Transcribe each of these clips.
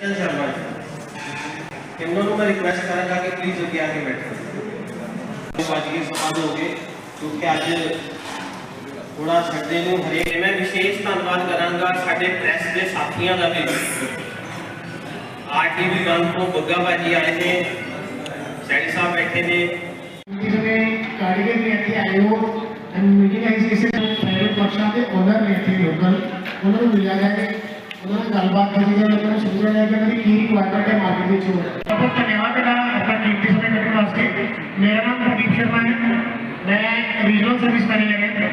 ਚਲ ਸ਼ਰਮਾ ਜੀ ਇਹਨਾਂ ਨੂੰ ਮੈਂ ਰਿਕੁਐਸਟ ਕਰਾਂਗਾ ਕਿ ਪਲੀਜ਼ ਅੱਗੇ ਆ ਕੇ ਬੈਠੋ ਵੱਜ ਗਏ ਸਵਾਦ ਹੋ ਗਏ ਕਿਉਂਕਿ ਅੱਜ ਥੋੜਾ ਸਾਡੇ ਨੂੰ ਹਰੇਕ ਮੈਂ ਵਿਸ਼ੇਸ਼ ਧੰਨਵਾਦ ਕਰਾਂਗਾ ਸਾਡੇ ਪ੍ਰੈਸ ਦੇ ਸਾਥੀਆਂ ਦਾ ਵੀ ਆਰਟੀਵੀ ਗਨ ਤੋਂ ਬੱਗਾ ਬਾਜੀ ਆਏ ਨੇ ਸੈਣੀ ਸਾਹਿਬ ਬੈਠੇ ਨੇ ਜਿਸਨੇ ਕਾਰੀਗਰ ਵੀ ਇੱਥੇ ਆਏ ਹੋ ਐਂਡ ਮੀਟਿੰਗ ਆਈ ਸੀ ਇਸੇ ਪ੍ਰਾਈਵੇਟ ਵਰਕਸ਼ਾਪ ਦੇ ਓਨਰ ਨੇ ਇੱਥੇ ਲੋਕਲ ਉਹਨਾਂ ਨੂੰ ਮਿਲਿਆ ਜਾਏ ਉਹਨਾਂ ਨਾਲ ਗੱਲਬਾਤ ਕਰੀ ਜਾਏ ਉਹਨਾਂ ਨੂੰ ਸਮਝਿਆ ਜਾਏ ਕਿ ਉਹਨਾਂ ਦੀ ਕੀ ਰਿਕੁਆਇਰਮੈਂਟ ਹੈ ਮਾਰਕੀਟ ਵਿੱਚ ਹੋਰ ਬਹੁਤ ਧੰਨਵਾਦ ਤੁਹਾਡਾ ਆਪਣਾ ਕੀਮਤੀ ਸਮੇਂ ਕੱਢਣ ਵਾਸਤੇ ਮੇਰਾ ਨਾਮ ਪ੍ਰਦੀਪ ਸ਼ਰਮਾ ਹੈ ਮੈਂ ਰੀਜਨਲ ਸਰਵਿਸ ਮੈਨੇਜਰ ਹਾਂ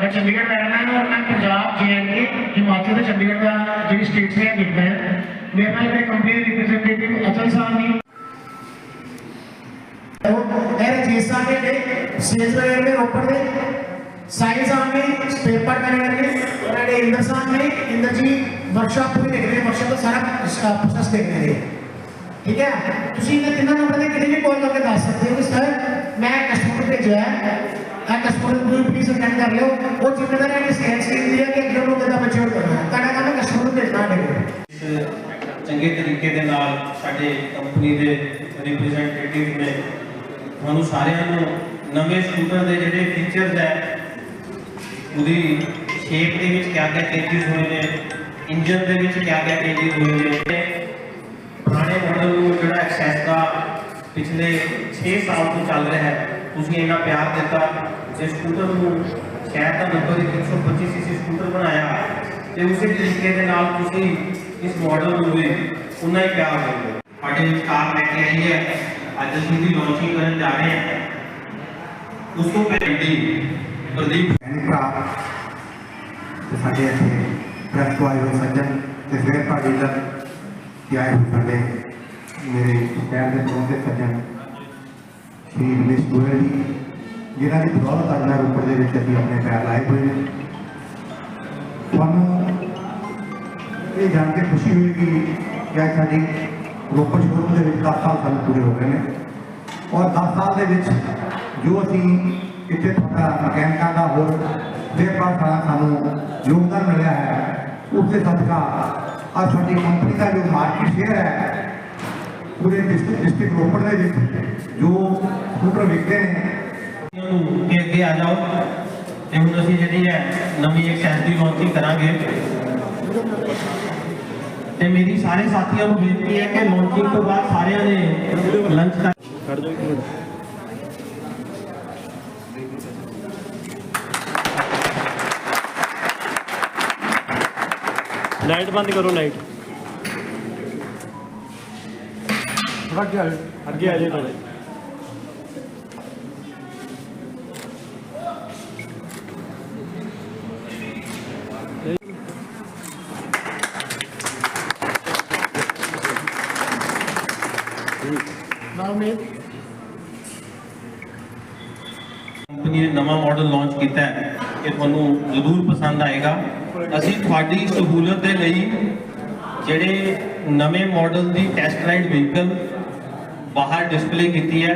ਮੈਂ ਚੰਡੀਗੜ੍ਹ ਰਹਿਣਾ ਹਾਂ ਔਰ ਮੈਂ ਪੰਜਾਬ ਜੇ ਹਿਮਾਚਲ ਤੇ ਚੰਡੀਗੜ੍ਹ ਦਾ ਜਿਹੜੀ ਸਟੇਟਸ ਨੇ ਦੇਖਦਾ ਹੈ ਮੇਰੇ ਨਾਲ ਮੇਰੇ ਕੰਪਨੀ ਦੇ ਰਿਪਰੈਜ਼ੈਂਟੇਟਿਵ ਅਚਲ ਸਾਹਿਬ ਨੇ ਇਹ ਰਜੀਤ ਸਾਹਿਬ ਨੇ ਸੇਲਸ ਮੈਨੇਜਰ ਨੇ ਰੋਪੜ ਦੇ ਸਾਈਨ ਸਾਹਿਬ ਨੇ ਸਪੇਅਰ ਪਾਰਟ ਮੈਨੇਜਰ ਨੇ ਉਹਨਾਂ ਦੇ ਇੰਦਰ ਸਾਹਿਬ ਨੇ ਇੰਦਰ ਜੀ ਵਰਕਸ਼ਾਪ ਪੂਰੀ ਦੇਖ ਰਹੇ ਨੇ ਵਰਕਸ਼ਾਪ ਦਾ ਸਾਰਾ ਪ੍ਰੋਸੈਸ ਦੇਖ ਰਹੇ ਨੇ ਠੀਕ ਹੈ ਤੁਸੀਂ ਇਹਨਾਂ ਤਿੰਨਾਂ ਨੰਬਰ ਤੇ ਕਿਤੇ ਵੀ ਕਾਲ ਕਰਕੇ ਦੱਸ ਸਕਦੇ ਹੋ ਕਿ ਸਰ ਮੈਂ ਕਸਟਮਰ ਭੇਜਿਆ ਹੈ ਆ ਕਸਟਮਰ ਨੂੰ ਪਲੀਜ਼ ਅਟੈਂਡ ਕਰ ਲਿਓ ਉਹ ਜ਼ਿੰਮੇਵਾਰੀ ਹੈ ਕਿ ਸਕੈਨ ਸਕਰੀਨ ਦੀ ਹੈ ਕਿ ਅੱਗੇ ਨੂੰ ਕਿੱਦਾਂ ਮੈਚੁਰ ਕਰਨਾ ਹੈ ਤੁਹਾਡਾ ਕੰਮ ਹੈ ਕਸਟਮਰ ਨੂੰ ਭੇਜਣਾ ਹੈ ਇਸ ਚੰਗੇ ਤਰੀਕੇ ਦੇ ਨਾਲ ਸਾਡੇ ਕੰਪਨੀ ਦੇ ਰਿਪਰੈਜ਼ੈਂਟੇਟਿਵ ਨੇ ਤੁਹਾਨੂੰ ਸਾਰਿਆਂ ਨੂੰ ਨਵੇਂ ਸਕੂਟਰ ਦੇ ਜਿਹੜੇ ਫੀਚਰਸ ਹੈ ਉਹਦੀ ਸ਼ੇਪ ਦੇ ਵਿੱਚ ਕਿਆ ਕਿਆ ਚੇਂਜਸ ਹੋਏ ਨੇ ਇੰਜਨ ਦੇ ਵਿੱਚ ਕਿਆ ਕਿਆ ਚੇਂਜਸ ਹੋਏ ਨੇ ਤੇ ਪੁਰਾਣੇ ਮਾਡਲ ਨੂੰ ਜਿਹੜਾ ਐਕਸੈਸ ਦਾ ਪਿਛਲੇ 6 ਸਾਲ ਤੋਂ ਚੱਲ ਰਿਹਾ ਹੈ ਤੁਸੀਂ ਇੰਨਾ ਪਿਆਰ ਦਿੱਤਾ ਜੇ ਸਕੂਟਰ ਨੂੰ ਸ਼ਾਇਦ ਤਾਂ ਨੰਬਰ 125 ਸੀਸੀ ਸਕੂਟਰ ਬਣਾਇਆ ਤੇ ਉਸੇ ਤਰੀਕੇ ਦੇ ਨਾਲ ਤੁਸੀਂ ਇਸ ਮਾਡਲ ਨੂੰ ਵੀ ਉਨਾ ਹੀ ਪਿਆਰ ਦਿੰਦੇ ਸਾਡੇ ਵਿੱਚ ਕਾਰ ਲੈ ਕੇ ਆਈ ਹੈ ਅੱਜ ਅਸੀਂ ਦੀ ਲਾਂਚਿੰਗ ਕਰਨ ਜਾ ਰਹੇ ਹਾਂ ਉਸ ਤੋਂ ਪਹਿਲਾਂ ਦੀ ਪ੍ਰਦੀਪ ਭਰਾ ਤੇ ਸਾਡੇ ਇੱਥੇ ਪ੍ਰੈਸ ਤੋਂ ਆਏ ਹੋਏ ਸੱਜਣ ਤੇ ਫਿਰ ਭਾਜੀ ਕਿ ਆਏ ਹੋਏ ਸਾਡੇ ਮੇਰੇ ਸ਼ਹਿਰ ਦੇ ਪ੍ਰਮੁੱਖ ਸੱਜਣ ਸ਼੍ਰੀ ਰਮੇਸ਼ ਗੋਇਲ ਜੀ, ਜਿਨ੍ਹਾਂ ਦੀ ਬਦੌਲਤ ਅੱਜ ਮੈਂ ਰੋਪੜ ਦੇ ਵਿੱਚ ਅਸੀਂ ਆਪਣੇ ਪੈਰ ਲਾਏ ਹੋਏ ਨੇ। ਤੁਹਾਨੂੰ ਇਹ ਜਾਣ ਕੇ ਖੁਸ਼ੀ ਹੋਏਗੀ ਕਿ ਅੱਜ ਸਾਡੀ ਰੋਪੜ ਸ਼ੋਰੂਮ ਦੇ ਵਿੱਚ 10 ਸਾਲ ਸਾਨੂੰ ਪੂਰੇ ਹੋ ਗਏ ਨੇ। ਔਰ 10 ਸਾਲ ਦੇ ਵਿੱਚ ਜੋ ਅਸੀਂ ਇੱਥੇ ਤੁਹਾਡਾ ਮਕੈਨਿਕਾਂ ਦਾ ਹੋਰ ਦੇਖਭਾਲ ਦਾ ਸਾਨੂੰ ਯੋਗਦਾਨ ਮਿਲਿਆ ਹੈ। ਉਸ ਦੇ ਸਦਕਾ ਅੱਜ ਸਾਡੀ ਕੰਪਨੀ ਦਾ ਜੋ ਮਾਰਕੀਟ ਸ਼ੇਅਰ ਹੈ, ਪੂਰੇ ਡਿਸਟ੍ਰਿਕਟ ਰੋਪੜ ਦੇ ਵਿੱਚ ਜੋ ਸਕੂਟਰ ਵਿਕਦੇ ਨੇ। ਨੂੰ ਕਿ ਅੱਗੇ ਆ ਜਾਓ ਤੇ ਹੁਣ ਅਸੀਂ ਜਿਹੜੀ ਹੈ ਨਵੀਂ ਐਕਸੈਸ ਦੀ ਲਾਂਚਿੰਗ ਕਰਾਂਗੇ। ਤੇ ਮੇਰੀ ਸਾਰੇ ਸਾਥੀਆਂ ਨੂੰ ਬੇਨਤੀ ਹੈ ਕਿ ਲਾਂਚਿੰਗ ਤੋਂ ਬਾਅਦ ਸਾਰਿਆਂ ਨੇ ਲੰਚ ਕਰ ਲਾਈਟ ਬੰਦ ਕਰੋ ਲਾਈਟ। ਅੱਗੇ ਆ ਜਾਓ। ਥੋੜੇ ਨਾਮ ਨੇ ਕੰਪਨੀ ਨੇ ਨਵਾਂ ਮਾਡਲ ਲਾਂਚ ਕੀਤਾ ਹੈ ਇਹ ਤੁਹਾਨੂੰ ਜ਼ਰੂਰ ਪਸੰਦ ਆਏਗਾ। ਅਸੀਂ ਤੁਹਾਡੀ ਸਹੂਲਤ ਦੇ ਲਈ ਜਿਹੜੇ ਨਵੇਂ ਮਾਡਲ ਦੀ ਟੈਸਟ ਰਾਈਡ ਵਹੀਕਲ ਬਾਹਰ ਡਿਸਪਲੇ ਕੀਤੀ ਹੈ,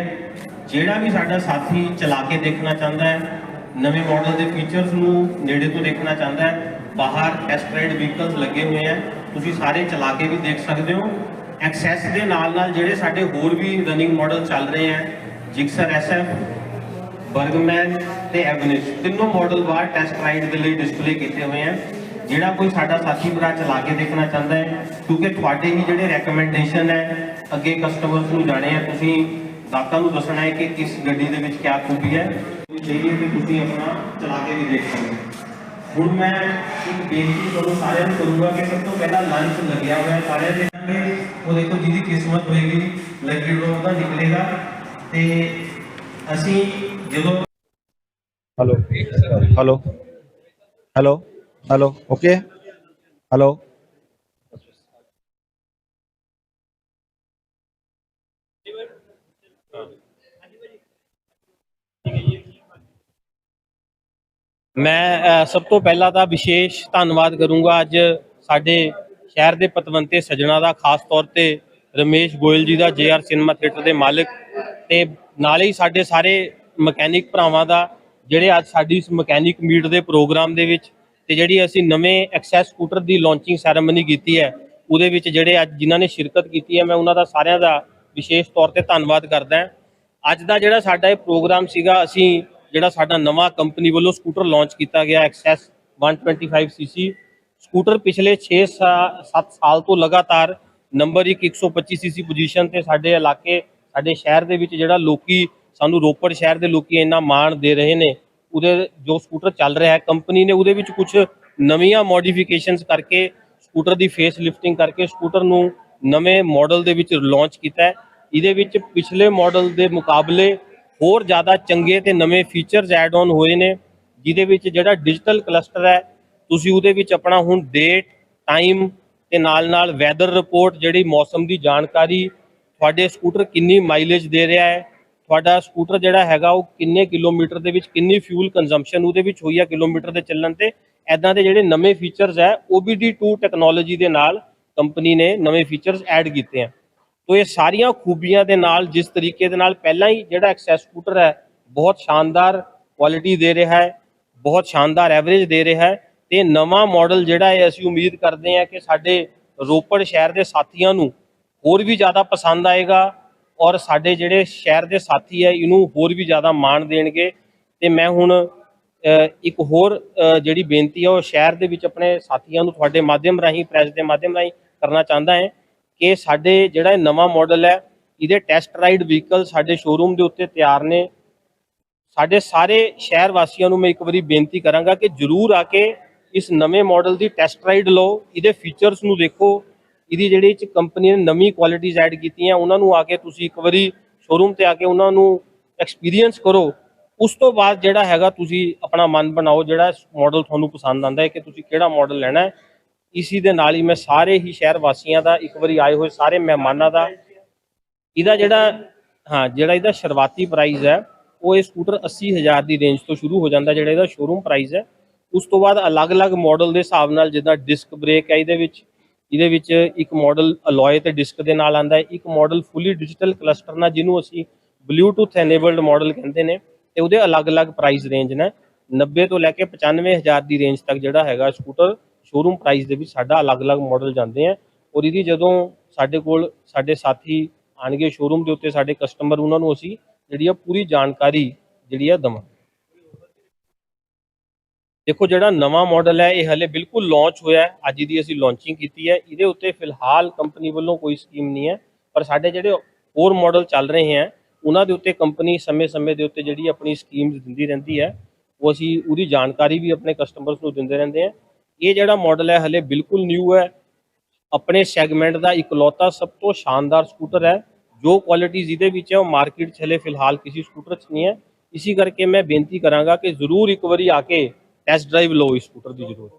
ਜਿਹੜਾ ਵੀ ਸਾਡਾ ਸਾਥੀ ਚਲਾ ਕੇ ਦੇਖਣਾ ਚਾਹੁੰਦਾ ਹੈ, ਨਵੇਂ ਮਾਡਲ ਦੇ ਫੀਚਰਸ ਨੂੰ ਨੇੜੇ ਤੋਂ ਦੇਖਣਾ ਚਾਹੁੰਦਾ ਹੈ, ਬਾਹਰ ਟੈਸਟ ਰਾਈਡ ਵਹੀਕਲਸ ਲੱਗੇ ਹੋਏ ਹੈ, ਤੁਸੀਂ ਸਾਰੇ ਚਲਾ ਕੇ ਵੀ ਦੇਖ ਸਕਦੇ ਹੋ। ਐਕਸੈਸ ਦੇ ਨਾਲ ਨਾਲ ਜਿਹੜੇ ਸਾਡੇ ਹੋਰ ਵੀ ਰਨਿੰਗ ਮਾਡਲ ਚੱਲ ਰਹੇ ਹੈ ਜਿਕਸਰ ਐਸਐਫ ਬਰਗਮੈਨ ਤੇ ਐਵਨਿਸ਼ ਤਿੰਨੋਂ ਮਾਡਲ ਬਾਹਰ ਟੈਸਟ ਰਾਈਡ ਦੇ ਲਈ ਡਿਸਪਲੇ ਕੀਤੇ ਹੋਏ ਆ ਜਿਹੜਾ ਕੋਈ ਸਾਡਾ ਸਾਥੀ ਭਰਾ ਚਲਾ ਕੇ ਦੇਖਣਾ ਚਾਹੁੰਦਾ ਹੈ, ਕਿਉਂਕਿ ਤੁਹਾਡੇ ਹੀ ਜਿਹੜੇ ਰეკਮੈਂਡੇਸ਼ਨ ਹੈ, ਅੱਗੇ ਕਸਟਮਰਸ ਨੂੰ ਜਾਣੇ ਆ ਤੁਸੀਂ ਦਾਤਾ ਨੂੰ ਦੱਸਣਾ ਹੈ ਕਿ ਕਿਸ ਗੱਡੀ ਦੇ ਵਿੱਚ ਕਿਆ ਖੂਬੀ ਹੈ ਚਾਹੀਏ ਕਿ ਤੁਸੀਂ ਆਪਣਾ ਚਲਾ ਕੇ ਵੀ ਦੇਖ ਸਕਦੇ ਹੋ। ਹੁਣ ਮੈਂ ਇੱਕ ਬੇਨਤੀ ਤੁਹਾਨੂੰ ਸਾਰਿਆਂ ਨੂੰ ਕਰੂੰਗਾ ਕਿ ਸਭ ਤੋਂ ਪਹਿਲਾਂ ਲੰਚ ਲੱਗਿਆ ਹੋਇਆ ਸਾਰਿਆਂ ਦੇ ਸਾਹਮਣੇ। ਉਹ ਦੇਖੋ ਜਿਹਦੀ ਕਿਸਮਤ ਹੋਏਗੀ ਲੱਕੀ ਡਰਾਅ ਦਾ ਨਿਕਲੇਗਾ ਤੇ ਅਸੀਂ hello hello hello hello okay hello ਮੈਂ ਸਭ ਤੋਂ ਪਹਿਲਾਂ ਤਾਂ ਵਿਸ਼ੇਸ਼ ਧੰਨਵਾਦ ਕਰੂੰਗਾ ਅੱਜ ਸਾਡੇ ਸ਼ਹਿਰ ਦੇ ਪਤਵੰਤੇ ਸੱਜਣਾ ਦਾ, ਖਾਸ ਤੌਰ ਤੇ ਰਮੇਸ਼ ਗੋਇਲ ਜੀ ਦਾ ਜੇਆਰ ਸਿਨੇਮਾ ਥੀਏਟਰ ਦੇ ਮਾਲਕ ਤੇ ਨਾਲ ਹੀ ਸਾਡੇ ਸਾਰੇ ਮਕੈਨਿਕ ਭਰਾਵਾਂ ਦਾ, ਜਿਹੜੇ ਅੱਜ ਸਾਡੀ ਇਸ ਮਕੈਨਿਕ ਮੀਟ ਦੇ ਪ੍ਰੋਗਰਾਮ ਦੇ ਵਿੱਚ ਤੇ ਜਿਹੜੀ ਅਸੀਂ ਨਵੇਂ ਐਕਸੈਸ ਸਕੂਟਰ ਦੀ ਲਾਂਚਿੰਗ ਸੈਰੇਮਨੀ ਕੀਤੀ ਹੈ, ਉਹਦੇ ਵਿੱਚ ਜਿਹੜੇ ਅੱਜ ਜਿਨ੍ਹਾਂ ਨੇ ਸ਼ਿਰਕਤ ਕੀਤੀ ਹੈ, ਮੈਂ ਉਹਨਾਂ ਦਾ ਸਾਰਿਆਂ ਦਾ ਵਿਸ਼ੇਸ਼ ਤੌਰ ਤੇ ਧੰਨਵਾਦ ਕਰਦਾ ਹਾਂ। ਅੱਜ ਦਾ ਜਿਹੜਾ ਸਾਡਾ ਇਹ ਪ੍ਰੋਗਰਾਮ ਸੀਗਾ, ਅਸੀਂ ਜਿਹੜਾ ਸਾਡਾ ਨਵਾਂ ਕੰਪਨੀ ਵੱਲੋਂ ਸਕੂਟਰ ਲਾਂਚ ਕੀਤਾ ਗਿਆ ਐਕਸੈਸ 125 ਸੀਸੀ। ਸਕੂਟਰ ਪਿਛਲੇ 6-7 ਸਾਲ ਤੋਂ ਲਗਾਤਾਰ ਨੰਬਰ 1 125 ਸੀਸੀ ਪੋਜੀਸ਼ਨ ਤੇ ਸਾਡੇ ਇਲਾਕੇ, ਸਾਡੇ ਸ਼ਹਿਰ ਦੇ ਵਿੱਚ ਜਿਹੜਾ ਲੋਕੀ ਸਾਨੂੰ ਰੋਪੜ ਸ਼ਹਿਰ ਦੇ ਲੋਕੀ ਇੰਨਾ ਮਾਣ ਦੇ ਰਹੇ ਨੇ। ਉਹਦੇ ਜੋ ਸਕੂਟਰ ਚੱਲ ਰਿਹਾ ਹੈ, ਕੰਪਨੀ ਨੇ ਉਹਦੇ ਵਿੱਚ ਕੁਝ ਨਵੀਆਂ ਮੋਡੀਫਿਕੇਸ਼ਨਸ ਕਰਕੇ ਸਕੂਟਰ ਦੀ ਫੇਸ ਲਿਫਟਿੰਗ ਕਰਕੇ ਸਕੂਟਰ ਨੂੰ ਨਵੇਂ ਮਾਡਲ ਦੇ ਵਿੱਚ ਲਾਂਚ ਕੀਤਾ ਹੈ। ਇਹਦੇ ਵਿੱਚ ਪਿਛਲੇ ਮਾਡਲ ਦੇ ਮੁਕਾਬਲੇ ਹੋਰ ਜ਼ਿਆਦਾ ਚੰਗੇ ਤੇ ਨਵੇਂ ਫੀਚਰਸ ਐਡ ਆਨ ਹੋਏ ਨੇ, ਜਿਹਦੇ ਵਿੱਚ ਜਿਹੜਾ ਡਿਜੀਟਲ ਕਲਸਟਰ ਹੈ, ਤੁਸੀਂ ਉਹਦੇ ਵਿੱਚ ਆਪਣਾ ਹੁਣ ਡੇਟ ਟਾਈਮ ਤੇ ਨਾਲ ਨਾਲ ਵੈਦਰ ਰਿਪੋਰਟ ਜਿਹੜੀ ਮੌਸਮ ਦੀ ਜਾਣਕਾਰੀ, ਤੁਹਾਡੇ ਸਕੂਟਰ ਕਿੰਨੀ ਮਾਈਲੇਜ ਦੇ ਰਿਹਾ ਹੈ ਤੁਹਾਡਾ ਸਕੂਟਰ ਜਿਹੜਾ ਹੈਗਾ ਉਹ ਕਿੰਨੇ ਕਿਲੋਮੀਟਰ ਦੇ ਵਿੱਚ ਕਿੰਨੀ ਫਿਊਲ ਕੰਜ਼ੰਪਸ਼ਨ ਉਹਦੇ ਵਿੱਚ ਹੋਈ ਆ ਕਿਲੋਮੀਟਰ ਦੇ ਚੱਲਣ ਤੇ? ਐਦਾਂ ਦੇ ਜਿਹੜੇ ਨਵੇਂ ਫੀਚਰਸ ਹੈ OBD2 ਟੈਕਨੋਲੋਜੀ ਦੇ ਨਾਲ ਕੰਪਨੀ ਨੇ ਨਵੇਂ ਫੀਚਰਸ ਐਡ ਕੀਤੇ ਆ। ਤੋ ਇਹ ਸਾਰੀਆਂ ਖੂਬੀਆਂ ਦੇ ਨਾਲ, ਜਿਸ ਤਰੀਕੇ ਦੇ ਨਾਲ ਪਹਿਲਾਂ ਹੀ ਜਿਹੜਾ ਐਕਸੈਸ ਸਕੂਟਰ ਹੈ, ਬਹੁਤ ਸ਼ਾਨਦਾਰ ਕੁਆਲਿਟੀ ਦੇ ਰਿਹਾ ਹੈ, ਬਹੁਤ ਸ਼ਾਨਦਾਰ ਐਵਰੇਜ ਦੇ ਰਿਹਾ ਹੈ ਤੇ ਨਵਾਂ ਮਾਡਲ ਜਿਹੜਾ ਹੈ ਅਸੀਂ ਉਮੀਦ ਕਰਦੇ ਹਾਂ ਕਿ ਸਾਡੇ ਰੋਪੜ ਸ਼ਹਿਰ ਦੇ ਸਾਥੀਆਂ ਨੂੰ ਹੋਰ ਵੀ ਜ਼ਿਆਦਾ ਪਸੰਦ ਆਏਗਾ ਔਰ ਸਾਡੇ ਜਿਹੜੇ ਸ਼ਹਿਰ ਦੇ ਸਾਥੀ ਹੈ ਇਹਨੂੰ ਹੋਰ ਵੀ ਜ਼ਿਆਦਾ ਮਾਣ ਦੇਣਗੇ। ਤੇ ਮੈਂ ਹੁਣ ਇੱਕ ਹੋਰ ਜਿਹੜੀ ਬੇਨਤੀ ਹੈ ਉਹ ਸ਼ਹਿਰ ਦੇ ਵਿੱਚ ਆਪਣੇ ਸਾਥੀਆਂ ਨੂੰ ਤੁਹਾਡੇ ਮਾਧਿਅਮ ਰਾਹੀਂ, ਪ੍ਰੈਸ ਦੇ ਮਾਧਿਅਮ ਰਾਹੀਂ ਕਰਨਾ ਚਾਹੁੰਦਾ ਹਾਂ ਕਿ ਸਾਡੇ ਜਿਹੜਾ ਨਵਾਂ ਮਾਡਲ ਹੈ, ਇਹਦੇ ਟੈਸਟ ਰਾਈਡ ਵਹੀਕਲ ਸਾਡੇ ਸ਼ੋਰੂਮ ਦੇ ਉੱਤੇ ਤਿਆਰ ਨੇ। ਸਾਡੇ ਸਾਰੇ ਸ਼ਹਿਰ ਵਾਸੀਆਂ ਨੂੰ ਮੈਂ ਇੱਕ ਵਾਰੀ ਬੇਨਤੀ ਕਰਾਂਗਾ ਕਿ ਜਰੂਰ ਆ ਕੇ ਇਸ ਨਵੇਂ ਮਾਡਲ ਦੀ ਟੈਸਟ ਰਾਈਡ ਲਓ। ਇਹਦੇ ਫੀਚਰਸ ਨੂੰ ਦੇਖੋ। ਇਹਦੀ ਜਿਹੜੀ ਚ ਕੰਪਨੀ ਨੇ ਨਵੀਂ ਕੁਆਲਿਟੀਜ਼ ਐਡ ਕੀਤੀਆਂ, ਉਹਨਾਂ ਨੂੰ ਆ ਕੇ ਤੁਸੀਂ ਇੱਕ ਵਾਰੀ ਸ਼ੋਰੂਮ ਤੇ ਆ ਕੇ ਉਹਨਾਂ ਨੂੰ ਐਕਸਪੀਰੀਅੰਸ ਕਰੋ। ਉਸ ਤੋਂ ਬਾਅਦ ਜਿਹੜਾ ਹੈਗਾ ਤੁਸੀਂ ਆਪਣਾ ਮਨ ਬਣਾਓ, ਜਿਹੜਾ ਮਾਡਲ ਤੁਹਾਨੂੰ ਪਸੰਦ ਆਂਦਾ ਹੈ ਕਿ ਤੁਸੀਂ ਕਿਹੜਾ ਮਾਡਲ ਲੈਣਾ ਹੈ। ਇਸੀ ਦੇ ਨਾਲ ਹੀ ਮੈਂ ਸਾਰੇ ਹੀ ਸ਼ਹਿਰ ਵਾਸੀਆਂ ਦਾ ਇੱਕ ਵਾਰੀ ਆਏ ਹੋਏ ਸਾਰੇ ਮਹਿਮਾਨਾਂ ਦਾ ਇਹਦਾ ਜਿਹੜਾ, ਹਾਂ, ਜਿਹੜਾ ਇਹਦਾ ਸ਼ੁਰੂਆਤੀ ਪ੍ਰਾਈਸ ਹੈ, ਉਹ ਇਹ ਸਕੂਟਰ 80000 ਦੀ ਰੇਂਜ ਤੋਂ ਸ਼ੁਰੂ ਹੋ ਜਾਂਦਾ ਜਿਹੜਾ ਇਹਦਾ ਸ਼ੋਰੂਮ ਪ੍ਰਾਈਸ ਹੈ। ਉਸ ਤੋਂ ਬਾਅਦ ਅਲੱਗ-ਅਲੱਗ ਮਾਡਲ ਦੇ ਹਿਸਾਬ ਨਾਲ ਜਿੱਦਾਂ ਡਿਸਕ ਬ੍ਰੇਕ ਹੈ ਇਹਦੇ ਵਿੱਚ ਇਹਦੇ ਵਿੱਚ ਇੱਕ ਮਾਡਲ ਅਲੋਏ ਤੇ ਡਿਸਕ ਦੇ ਨਾਲ ਆਂਦਾ ਹੈ, ਇੱਕ ਮਾਡਲ ਫੁੱਲੀ ਡਿਜੀਟਲ ਕਲਸਟਰ ਨਾਲ ਜਿਹਨੂੰ ਅਸੀਂ ਬਲੂਟੁੱਥ ਐਨੇਬਲਡ ਮਾਡਲ ਕਹਿੰਦੇ ਨੇ ਤੇ ਉਹਦੇ ਅਲੱਗ-ਅਲੱਗ ਪ੍ਰਾਈਸ ਰੇਂਜ ਨੇ 90 ਤੋਂ ਲੈ ਕੇ 95000 ਦੀ ਰੇਂਜ ਤੱਕ ਜਿਹੜਾ ਹੈਗਾ ਸਕੂਟਰ ਸ਼ੋਰੂਮ ਪ੍ਰਾਈਸ ਦੇ ਵਿੱਚ ਸਾਡਾ ਅਲੱਗ-ਅਲੱਗ ਮਾਡਲ ਜਾਂਦੇ ਆ। ਔਰ ਇਹਦੀ ਜਦੋਂ ਸਾਡੇ ਕੋਲ ਸਾਡੇ ਸਾਥੀ ਆਣਗੇ ਸ਼ੋਰੂਮ ਦੇ ਉੱਤੇ, ਸਾਡੇ ਕਸਟਮਰ ਉਹਨਾਂ ਨੂੰ ਅਸੀਂ ਜਿਹੜੀ ਆ ਪੂਰੀ ਜਾਣਕਾਰੀ ਜਿਹੜੀ ਆ ਦਵਾਂ ਦੇਖੋ ਜਿਹੜਾ ਨਵਾਂ ਮਾਡਲ ਹੈ, ਇਹ ਹਲੇ ਬਿਲਕੁਲ ਲਾਂਚ ਹੋਇਆ ਅੱਜ ਦੀ ਅਸੀਂ ਲਾਂਚਿੰਗ ਕੀਤੀ ਹੈ। ਇਹਦੇ ਉੱਤੇ ਫਿਲਹਾਲ ਕੰਪਨੀ ਵੱਲੋਂ ਕੋਈ ਸਕੀਮ ਨਹੀਂ ਹੈ। ਪਰ ਸਾਡੇ ਜਿਹੜੇ ਹੋਰ ਮਾਡਲ ਚੱਲ ਰਹੇ ਹਨ ਉਹਨਾਂ ਦੇ ਉੱਤੇ ਕੰਪਨੀ ਸਮੇਂ-ਸਮੇਂ ਦੇ ਉੱਤੇ ਜਿਹੜੀ ਆਪਣੀ ਸਕੀਮਸ ਦਿੰਦੀ ਰਹਿੰਦੀ ਹੈ, ਉਹ ਅਸੀਂ ਉਹਦੀ ਜਾਣਕਾਰੀ ਵੀ ਆਪਣੇ ਕਸਟਮਰਸ ਨੂੰ ਦਿੰਦੇ ਰਹਿੰਦੇ ਹਾਂ। ਇਹ ਜਿਹੜਾ ਮਾਡਲ ਹੈ, ਹਲੇ ਬਿਲਕੁਲ ਨਿਊ ਹੈ। ਆਪਣੇ ਸੈਗਮੈਂਟ ਦਾ ਇਕਲੌਤਾ ਸਭ ਤੋਂ ਸ਼ਾਨਦਾਰ ਸਕੂਟਰ ਹੈ। ਜੋ ਕੁਆਲਿਟੀਜ਼ ਇਹਦੇ ਵਿੱਚ ਹੈ, ਉਹ ਮਾਰਕੀਟ 'ਚ ਹਲੇ ਫਿਲਹਾਲ ਕਿਸੇ ਸਕੂਟਰ 'ਚ ਨਹੀਂ ਹੈ। ਇਸੇ ਕਰਕੇ ਮੈਂ ਬੇਨਤੀ ਕਰਾਂਗਾ ਕਿ ਜ਼ਰੂਰ ਇੱਕ ਵਾਰੀ ਆ ਕੇ ਟੈਸਟ ਡਰਾਈਵ ਲਓ ਇਸ ਸਕੂਟਰ ਦੀ ਜ਼ਰੂਰ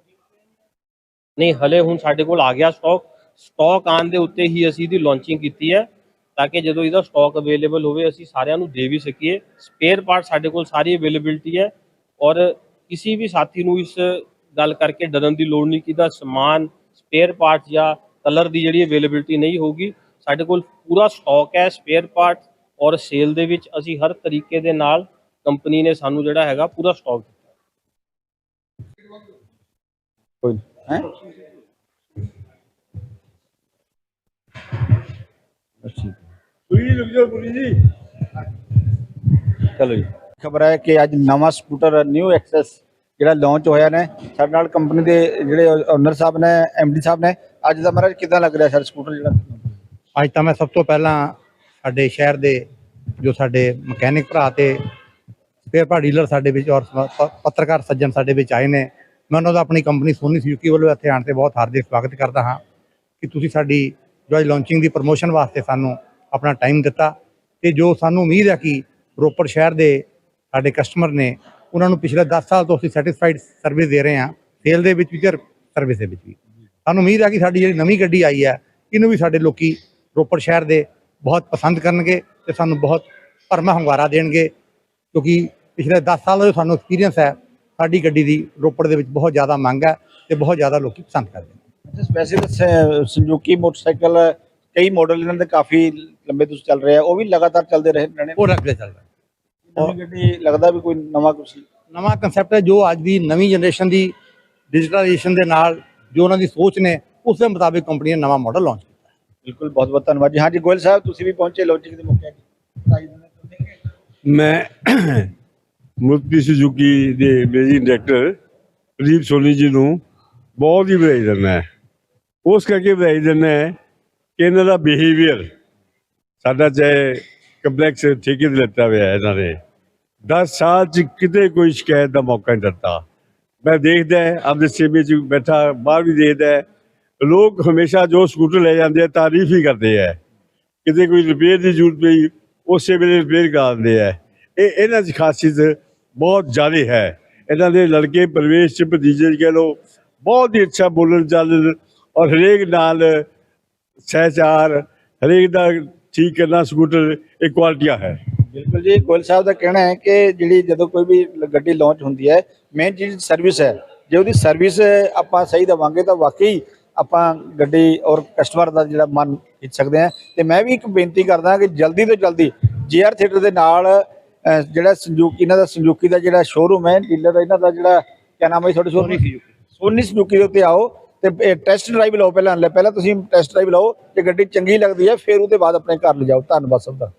ਨਹੀਂ, ਹਲੇ ਹੁਣ ਸਾਡੇ ਕੋਲ ਆ ਗਿਆ ਸਟਾਕ ਸਟਾਕ ਆਉਣ ਦੇ ਉੱਤੇ ਹੀ ਅਸੀਂ ਇਹਦੀ ਲਾਂਚਿੰਗ ਕੀਤੀ ਹੈ, ਤਾਂ ਕਿ ਜਦੋਂ ਇਹਦਾ ਸਟਾਕ ਅਵੇਲੇਬਲ ਹੋਵੇ, ਅਸੀਂ ਸਾਰਿਆਂ ਨੂੰ ਦੇ ਵੀ ਸਕੀਏ। ਸਪੇਅਰ ਪਾਰਟ ਸਾਡੇ ਕੋਲ ਸਾਰੀ ਅਵੇਲੇਬਿਲਟੀ ਹੈ ਔਰ ਕਿਸੇ ਵੀ ਸਾਥੀ ਨੂੰ ਇਸ ਗੱਲ ਕਰਕੇ ਡਰਨ ਦੀ ਲੋੜ ਨਹੀਂ ਕਿ ਸਮਾਨ ਸਪੇਅਰ ਪਾਰਟ ਜਾਂ ਕਲਰ ਦੀ ਜਿਹੜੀ ਅਵੇਲੇਬਿਲਟੀ ਨਹੀਂ ਹੋਊਗੀ। ਸਾਡੇ ਕੋਲ ਪੂਰਾ ਸਟਾਕ ਹੈ ਸਪੇਅਰ ਪਾਰਟ ਔਰ ਸੇਲ ਦੇ ਵਿੱਚ ਅਸੀਂ ਹਰ ਤਰੀਕੇ ਦੇ ਨਾਲ ਕੰਪਨੀ ਨੇ ਸਾਨੂੰ ਜਿਹੜਾ ਹੈਗਾ ਪੂਰਾ ਸਟਾਕ ਦਿੱਤਾ ਕੋਈ ਹੈ? ਅੱਛਾ ਚਲੋ ਜੀ। ਖਬਰ ਹੈ ਕਿ ਅੱਜ ਨਵਾਂ ਸਕੂਟਰ ਨਿਊ ਐਕਸੈਸ ਜਿਹੜਾ ਲਾਂਚ ਹੋਇਆ ਨੇ ਸਾਡੇ ਨਾਲ ਕੰਪਨੀ ਦੇ ਜਿਹੜੇ ਓਨਰ ਸਾਹਿਬ ਨੇ ਐਮਡੀ ਸਾਹਿਬ ਨੇ ਅੱਜ ਦਾ ਮਹਾਰਾਜ ਕਿਦਾਂ ਲੱਗ ਰਿਹਾ ਸਰ ਸਕੂਟਰ ਜਿਹੜਾ? ਅੱਜ ਤਾਂ ਮੈਂ ਸਭ ਤੋਂ ਪਹਿਲਾਂ ਸਾਡੇ ਸ਼ਹਿਰ ਦੇ ਜੋ ਸਾਡੇ ਮਕੈਨਿਕ ਭਰਾ ਤੇ ਸਪੇਅਰ ਪਾਰਟ ਡੀਲਰ ਸਾਡੇ ਵਿੱਚ ਔਰ ਪੱਤਰਕਾਰ ਸੱਜਣ ਸਾਡੇ ਵਿੱਚ ਆਏ ਨੇ। ਮੈਂ ਉਹਨਾਂ ਦਾ ਆਪਣੀ ਕੰਪਨੀ ਸੋਨੀ ਸੁਜ਼ੂਕੀ ਵੱਲੋਂ ਇੱਥੇ ਆਉਣ ਤੇ ਬਹੁਤ ਹਾਰਦਿਕ ਸਵਾਗਤ ਕਰਦਾ ਹਾਂ ਕਿ ਤੁਸੀਂ ਸਾਡੀ ਜੋ ਅੱਜ ਲਾਂਚਿੰਗ ਦੀ ਪ੍ਰਮੋਸ਼ਨ ਵਾਸਤੇ ਸਾਨੂੰ ਆਪਣਾ ਟਾਈਮ ਦਿੱਤਾ ਤੇ ਜੋ ਸਾਨੂੰ ਉਮੀਦ ਹੈ ਕਿ ਰੋਪੜ ਸ਼ਹਿਰ ਦੇ ਸਾਡੇ ਕਸਟਮਰ ਨੇ ਉਹਨਾਂ ਨੂੰ ਪਿਛਲੇ 10 ਸਾਲ ਤੋਂ ਅਸੀਂ ਸੈਟੀਸਫਾਈਡ ਸਰਵਿਸ ਦੇ ਰਹੇ ਹਾਂ ਸੇਲ ਦੇ ਵਿੱਚ ਵੀ ਤੇ ਸਰਵਿਸ ਦੇ ਵਿੱਚ ਵੀ। ਸਾਨੂੰ ਉਮੀਦ ਹੈ ਕਿ ਸਾਡੀ ਜਿਹੜੀ ਨਵੀਂ ਗੱਡੀ ਆਈ ਹੈ, ਇਹਨੂੰ ਵੀ ਸਾਡੇ ਲੋਕੀ ਰੋਪੜ ਸ਼ਹਿਰ ਦੇ ਬਹੁਤ ਪਸੰਦ ਕਰਨਗੇ ਤੇ ਸਾਨੂੰ ਬਹੁਤ ਭਰਮਾ ਹੁੰਗਾਰਾ ਦੇਣਗੇ ਕਿਉਂਕਿ ਪਿਛਲੇ 10 ਸਾਲ ਦਾ ਜੋ ਸਾਨੂੰ ਐਕਸਪੀਰੀਅੰਸ ਹੈ ਸਾਡੀ ਗੱਡੀ ਦੀ ਰੋਪੜ ਦੇ ਵਿੱਚ ਬਹੁਤ ਜ਼ਿਆਦਾ ਮੰਗ ਹੈ ਤੇ ਬਹੁਤ ਜ਼ਿਆਦਾ ਲੋਕੀ ਪਸੰਦ ਕਰਦੇ ਨੇ। ਵੈਸੇ ਤਾਂ ਸੰਜੂਕੀ ਮੋਟਰਸਾਈਕਲ ਕਈ ਮਾਡਲ ਇਹਨਾਂ ਦੇ ਕਾਫੀ ਲੰਬੇ ਤੋਂ ਚੱਲ ਰਹੇ ਆ ਉਹ ਵੀ ਲਗਾਤਾਰ ਚੱਲਦੇ ਰਹੇ ਨੇ ਉਹ ਰੱਖਦੇ ਚੱਲ ਰਿਹਾ ਗੱਡੀ ਲੱਗਦਾ ਵੀ ਕੋਈ ਨਵਾਂ ਕੁਛ? ਨਵਾਂ ਕਨਸੈਪਟ ਹੈ ਜੋ ਅੱਜ ਦੀ ਨਵੀਂ ਜਨਰੇਸ਼ਨ ਦੀ ਡਿਜੀਟਲਾਈਜੇਸ਼ਨ ਦੇ ਨਾਲ ਜੋ ਉਹਨਾਂ ਦੀ ਸੋਚ ਨੇ ਉਸ ਦੇ ਮੁਤਾਬਿਕ ਕੰਪਨੀ ਨੇ ਨਵਾਂ ਮਾਡਲ ਲਾਂਚ ਕੀਤਾ ਬਿਲਕੁਲ ਬਹੁਤ ਬਹੁਤ ਧੰਨਵਾਦ ਜੀ। ਹਾਂਜੀ ਗੋਇਲ ਸਾਹਿਬ ਤੁਸੀਂ ਵੀ ਪਹੁੰਚੇ ਲਾਂਚਿੰਗ ਦੇ ਮੌਕੇ ਤੇ? ਮੈਂ ਮੁਰਤੀ ਸੁਜ਼ੂਕੀ ਦੇ ਮੈਨੇਜਿੰਗ ਡਾਇਰੈਕਟਰ ਪ੍ਰਦੀਪ ਸੋਨੀ ਜੀ ਨੂੰ ਬਹੁਤ ਹੀ ਵਧਾਈ ਦਿੰਦਾ ਹੈ। ਉਸ ਕਰਕੇ ਵਧਾਈ ਦਿੰਦਾ ਹੈ ਕਿ ਇਹਨਾਂ ਦਾ ਬਿਹੇਵੀਅਰ ਸਾਡਾ ਚਾਹੇ ਕੰਪਲੈਕਸ ਠੇਕੇ ਤੇ ਲੱਤਾ ਹੋਇਆ ਇਹਨਾਂ ਨੇ। 10 ਸਾਲ ਚ ਕਿਤੇ ਕੋਈ ਸ਼ਿਕਾਇਤ ਦਾ ਮੌਕਾ ਨਹੀਂ ਦਿੱਤਾ। ਮੈਂ ਦੇਖਦਾ ਆਪਦੇ ਸੇਵੇ ਚ ਬੈਠਾ, ਬਾਹਰ ਵੀ ਦੇਖਦਾ ਲੋਕ ਹਮੇਸ਼ਾ ਜੋ ਸਕੂਟਰ ਲੈ ਜਾਂਦੇ ਆ, ਤਾਰੀਫ ਹੀ ਕਰਦੇ ਆ। ਕਿਤੇ ਕੋਈ ਰਿਪੇਅਰ ਦੀ ਜ਼ਰੂਰਤ ਪਈ, ਉਸੇ ਵੇਲੇ ਰਿਪੇਅਰ ਕਰਾ ਦਿੰਦੇ ਆ। ਇਹ ਇਹਨਾਂ ਦੀ ਖਾਸੀਅਤ ਬਹੁਤ ਜ਼ਿਆਦਾ ਹੈ। ਇਹਨਾਂ ਦੇ ਲੜਕੇ ਪ੍ਰਵੇਸ਼ ਚ ਭਤੀਜੇ ਕਹਿ ਲੋ ਬਹੁਤ ਹੀ ਅੱਛਾ ਬੋਲਣ ਚਾਲਣ ਔਰ ਹਰੇਕ ਨਾਲ ਸਹਿਚਾਰ, ਹਰੇਕ ਦਾ ਠੀਕ ਕਰਨਾ ਸਕੂਟਰ ਇਹ ਕੁਆਲਿਟੀਆਂ ਹੈ। ਬਿਲਕੁਲ ਜੀ, ਗੋਇਲ ਸਾਹਿਬ ਦਾ ਕਹਿਣਾ ਹੈ ਕਿ ਜਿਹੜੀ ਜਦੋਂ ਕੋਈ ਵੀ ਗੱਡੀ ਲਾਂਚ ਹੁੰਦੀ ਹੈ ਮੇਨ ਚੀਜ਼ ਸਰਵਿਸ ਹੈ, ਜੇ ਉਹਦੀ ਸਰਵਿਸ ਆਪਾਂ ਸਹੀ ਦੇਵਾਂਗੇ ਤਾਂ ਵਾਕਈ ਆਪਾਂ ਗੱਡੀ ਔਰ ਕਸਟਮਰ ਦਾ ਜਿਹੜਾ ਮਨ ਖਿੱਚ ਸਕਦੇ ਹਾਂ। ਤੇ ਮੈਂ ਵੀ ਇੱਕ ਬੇਨਤੀ ਕਰਦਾ ਕਿ ਜਲਦੀ ਤੋਂ ਜਲਦੀ ਜੀਆਰ ਥੀਏਟਰ ਦੇ ਨਾਲ ਜਿਹੜਾ ਸੰਜੂਕੀ ਇਹਨਾਂ ਦਾ ਸੰਜੂਕੀ ਦਾ ਜਿਹੜਾ ਸ਼ੋਰੂਮ ਹੈ ਡੀਲਰ ਇਹਨਾਂ ਦਾ ਜਿਹੜਾ ਕਿਆ ਨਾਮ ਹੈ ਤੁਹਾਡੇ ਸ਼ੋਰੂਮ ਸੋਨੀ ਸੰਜੂਕੀ। ਦੇ ਉੱਤੇ ਆਓ ਤੇ ਟੈਸਟ ਡਰਾਈਵ ਲਓ ਪਹਿਲਾਂ ਲੈ ਪਹਿਲਾਂ ਤੁਸੀਂ ਟੈਸਟ ਡਰਾਈਵ ਲਓ ਜੇ ਗੱਡੀ ਚੰਗੀ ਲੱਗਦੀ ਹੈ ਫਿਰ ਉਹਦੇ ਬਾਅਦ ਆਪਣੇ ਘਰ ਲਿਜਾਓ। ਧੰਨਵਾਦ ਸਭ ਦਾ।